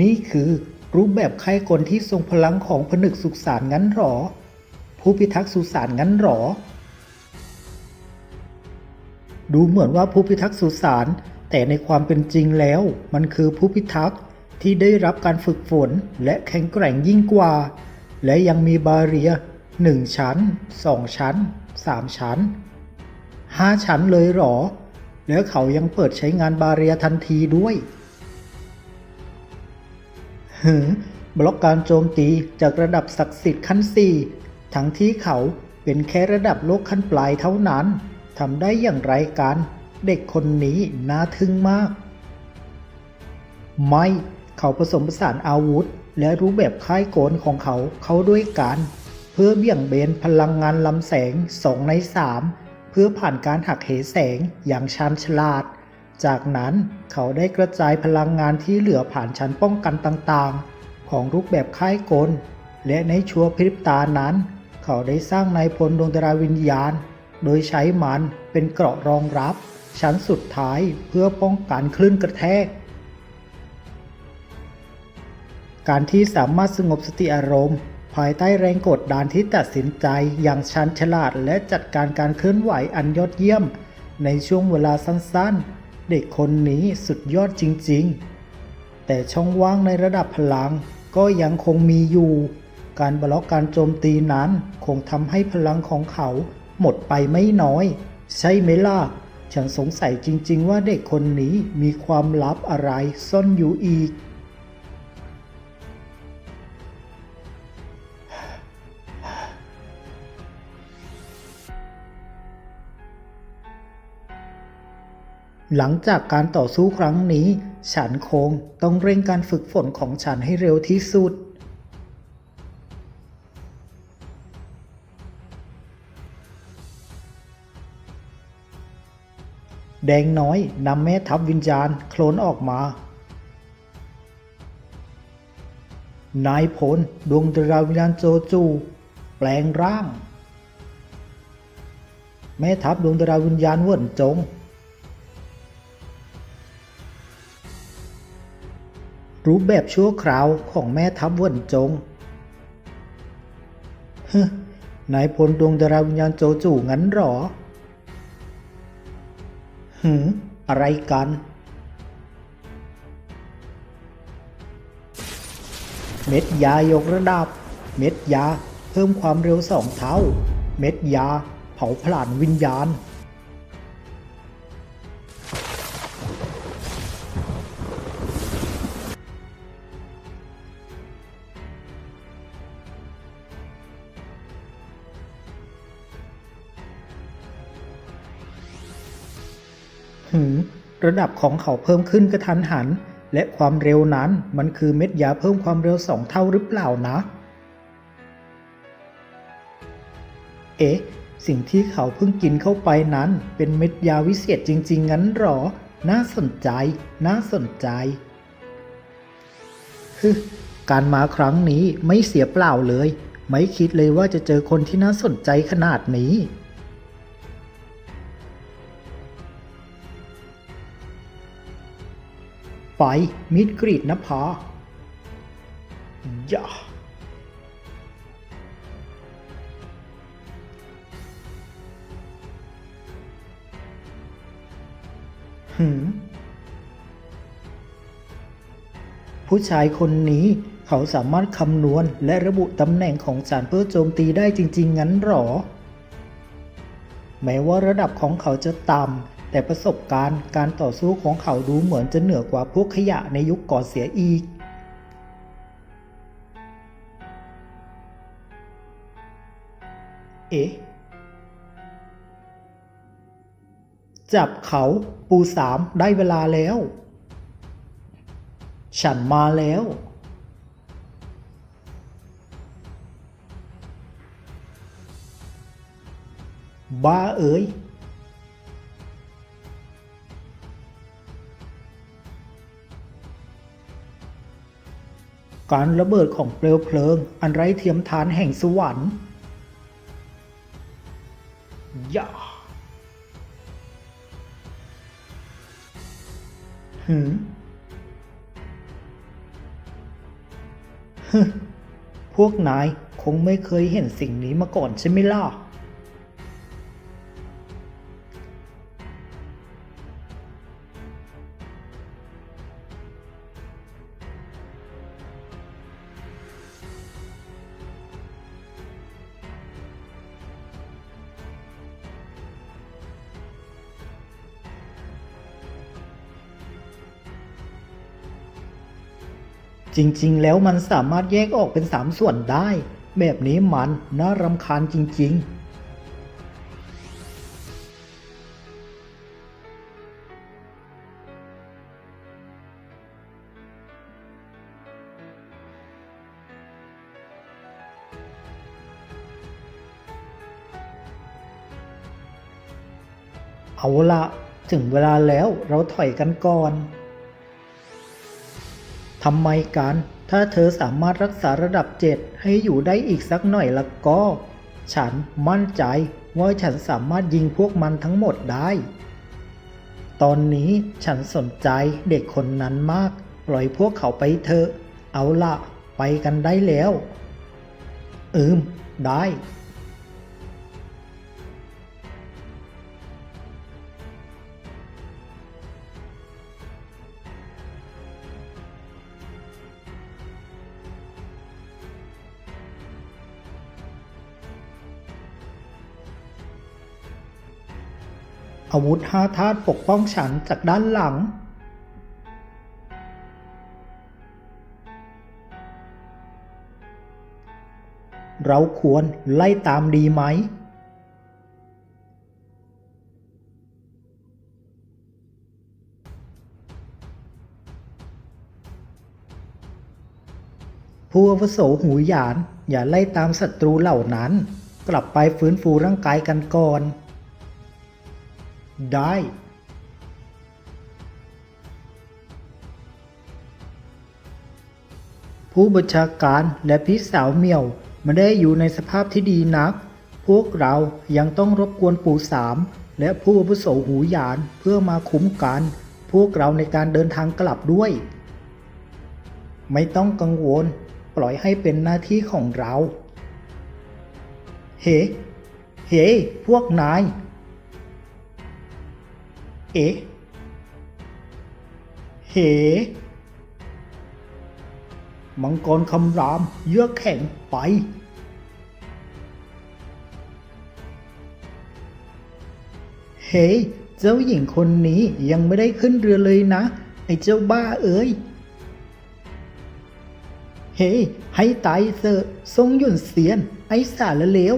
นี่คือรูปแบบไข้กลที่ทรงพลังของผนึกสุสานงั้นหรอ ผู้พิทักษ์สุสานงั้นหรอ ดูเหมือนว่าผู้พิทักษ์สุสานแต่ในความเป็นจริงแล้ว มันคือผู้พิทักษ์ที่ได้รับการฝึกฝนและแข็งแกร่งยิ่งกว่า และยังมีบาเรียหนึ่งชั้นสองชั้นสามชั้นห้าชั้นเลยหรอ แล้วเขายังเปิดใช้งานบาเรียทันทีด้วยหืบล็อกการโจมตีจากระดับศักดิ์สิทธิ์ขั้นสี่ทั้งที่เขาเป็นแค่ระดับโลกขั้นปลายเท่านั้นทำได้อย่างไรกัน เด็กคนนี้น่าทึ่งมาก ไม่ เขาผสมผสานอาวุธ และรูปแบบค่ายโกนของเขาเข้าด้วยกัน เพื่อเบี่ยงเบนพลังงานลำแสงสองในสาม เพื่อผ่านการหักเหแสงอย่างชาญฉลาด จากนั้นเขาได้กระจายพลังงานที่เหลือผ่านชั้นป้องกันต่างๆ ของรูปแบบค่ายกล และในชัวพริบตานั้น เขาได้สร้างนายพลดวงดาราวิญญาณ โดยใช้มันเป็นเกราะรองรับ ชั้นสุดท้ายเพื่อป้องกันคลื่นกระแทกการที่สามารถสงบสติอารมณ์ ภายใต้แรงกดดันที่ตัดสินใจอย่างชันฉลาดและจัดการการเคลื่อนไหวอันยอดเยี่ยม ในช่วงเวลาสั้นๆ เด็กคนนี้สุดยอดจริงๆ แต่ช่องว่างในระดับพลังก็ยังคงมีอยู่ การบล็อกการโจมตีนั้นคงทำให้พลังของเขาหมดไปไม่น้อย ใช่ไหมล่ะ ฉันสงสัยจริงๆ ว่าเด็กคนนี้มีความลับอะไรซ่อนอยู่อีก หลังจากการต่อสู้ครั้งนี้ ฉันคงต้องเร่งการฝึกฝนของฉันให้เร็วที่สุด แดงน้อยนำแม่ทัพวิญญาณโคลนออกมา นายพลดวงดาราวิญญาณโจจู แปลงร่าง แม่ทัพดวงดาราวิญญาณเว่นจง รูปแบบชั่วคราวของแม่ทัพวนจงฮึนายพลดวงดาราวิญญาณโจจูงั้นหรอหืมอะไรกัน เม็ดยายกระดับ เม็ดยาเพิ่มความเร็วสองเท่า เม็ดยาเผาผลาญวิญญาณ หืมระดับของเขาเพิ่มขึ้นกระทันหัน และความเร็วนั้นมันคือเม็ดยาเพิ่มความเร็วสองเท่าหรือเปล่านะ เอ๊ะ สิ่งที่เขาเพิ่งกินเข้าไปนั้น เป็นเม็ดยาวิเศษจริง ๆ งั้นหรอ น่าสนใจ น่าสนใจฮึการมาครั้งนี้ไม่เสียเปล่าเลย ไม่คิดเลยว่าจะเจอคนที่น่าสนใจขนาดนี้ ไฟมิดกรีดนภาย่าหืมผู้ชายคนนี้เขาสามารถคำนวณและระบุตำแหน่งของจานเพื่อโจมตีได้จริง ๆ งั้นหรอ แม้ว่าระดับของเขาจะต่ำ แต่ประสบการณ์การต่อสู้ของเขาดูเหมือนจะเหนือกว่าพวกขยะในยุคก่อนเสียอีก เอ๊ะ จับเขาปูสามได้เวลาแล้ว ฉันมาแล้วบ้าเอ๋ย การระเบิดของเปลวเพลิง อันไร้เทียมทานแห่งสวรรค์ย่าหืมฮึพวกนายคงไม่เคยเห็นสิ่งนี้มาก่อนใช่ไหมล่ะ จริงๆ แล้วมันสามารถแยกออกเป็นสามส่วนได้ แบบนี้มันน่ารำคาญจริง ๆเอาละถึงเวลาแล้วเราถอยกันก่อน ทำไมกัน ถ้าเธอสามารถรักษาระดับเจ็ดให้อยู่ได้อีกสักหน่อยละก็ ฉันมั่นใจว่าฉันสามารถยิงพวกมันทั้งหมดได้ ตอนนี้ฉันสนใจเด็กคนนั้นมาก ปล่อยพวกเขาไปเถอะ เอาละไปกันได้แล้ว อืม ได้ อาวุธห้าธาตุปกป้องฉันจากด้านหลัง เราควรไล่ตามดีไหม ผู้อาวุโสหูหยาน อย่าไล่ตามศัตรูเหล่านั้น กลับไปฟื้นฟูร่างกายกันก่อน ได้ ผู้บัญชาการและพี่สาวเมียวไม่ได้อยู่ในสภาพที่ดีนัก พวกเรายังต้องรบกวนปู่สาม และผู้อาวุโสหูหยานเพื่อมาคุ้มกัน พวกเราในการเดินทางกลับด้วย ไม่ต้องกังวล ปล่อยให้เป็นหน้าที่ของเรา เฮ้ เฮ้ พวกนาย เอ เห มังกรคำรามเยือกแข็งไป เฮ้ เจ้าหญิงคนนี้ยังไม่ได้ขึ้นเรือเลยนะ ไอ้เจ้าบ้าเอ้ย เฮ้ ให้ตายเถอะทรงหยุ่นเสียน ไอ้สารเลว